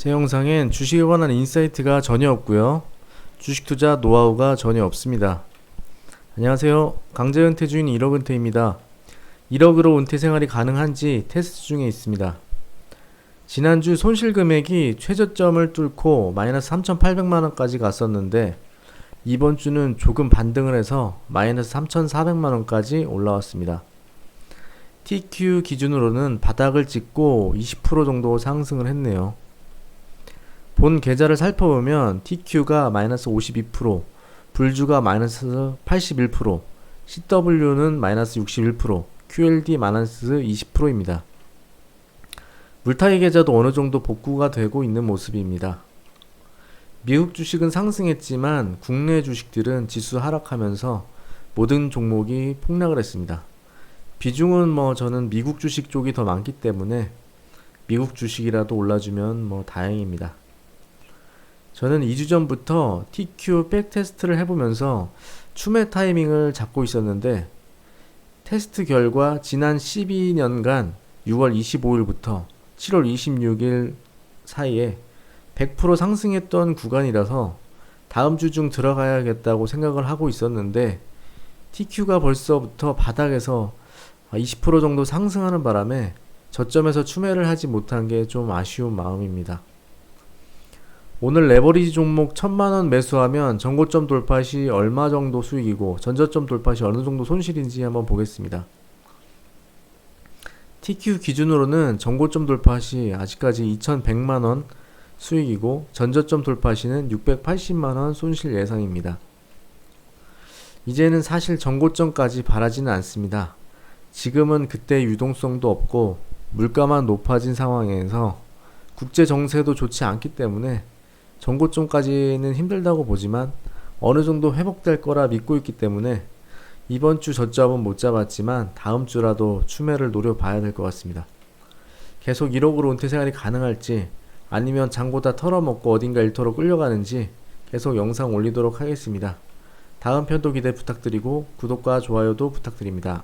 제 영상엔 주식에 관한 인사이트가 전혀 없고요. 주식 투자 노하우가 전혀 없습니다. 안녕하세요. 강제 은퇴 중인 1억 은퇴입니다. 1억으로 은퇴 생활이 가능한지 테스트 중에 있습니다. 지난주 손실 금액이 최저점을 뚫고 마이너스 3,800만 원까지 갔었는데 이번 주는 조금 반등을 해서 마이너스 3,400만 원까지 올라왔습니다. TQ 기준으로는 바닥을 찍고 20% 정도 상승을 했네요. 본 계좌를 살펴보면 TQ가 마이너스 52%, 불주가 마이너스 81%, CW는 마이너스 61%, QLD 마이너스 20%입니다. 물타기 계좌도 어느 정도 복구가 되고 있는 모습입니다. 미국 주식은 상승했지만 국내 주식들은 지수 하락하면서 모든 종목이 폭락을 했습니다. 비중은 뭐 저는 미국 주식 쪽이 더 많기 때문에 미국 주식이라도 올라주면 뭐 다행입니다. 저는 2주 전부터 TQ 백 테스트를 해보면서 추매 타이밍을 잡고 있었는데 테스트 결과 지난 12년간 6월 25일부터 7월 26일 사이에 100% 상승했던 구간이라서 다음 주 중 들어가야겠다고 생각을 하고 있었는데 TQ가 벌써부터 바닥에서 20% 정도 상승하는 바람에 저점에서 추매를 하지 못한 게 좀 아쉬운 마음입니다. 오늘 레버리지 종목 1000만원 매수하면 전고점 돌파 시 얼마 정도 수익이고 전저점 돌파 시 어느 정도 손실인지 한번 보겠습니다. TQ 기준으로는 전고점 돌파 시 아직까지 2100만원 수익이고 전저점 돌파 시는 680만원 손실 예상입니다. 이제는 사실 전고점까지 바라지는 않습니다. 지금은 그때 유동성도 없고 물가만 높아진 상황에서 국제 정세도 좋지 않기 때문에 전고점까지는 힘들다고 보지만 어느 정도 회복될 거라 믿고 있기 때문에 이번 주 저점은 못 잡았지만 다음 주라도 추매를 노려봐야 될 것 같습니다. 계속 1억으로 은퇴 생활이 가능할지 아니면 장고 다 털어먹고 어딘가 일터로 끌려가는지 계속 영상 올리도록 하겠습니다. 다음 편도 기대 부탁드리고 구독과 좋아요도 부탁드립니다.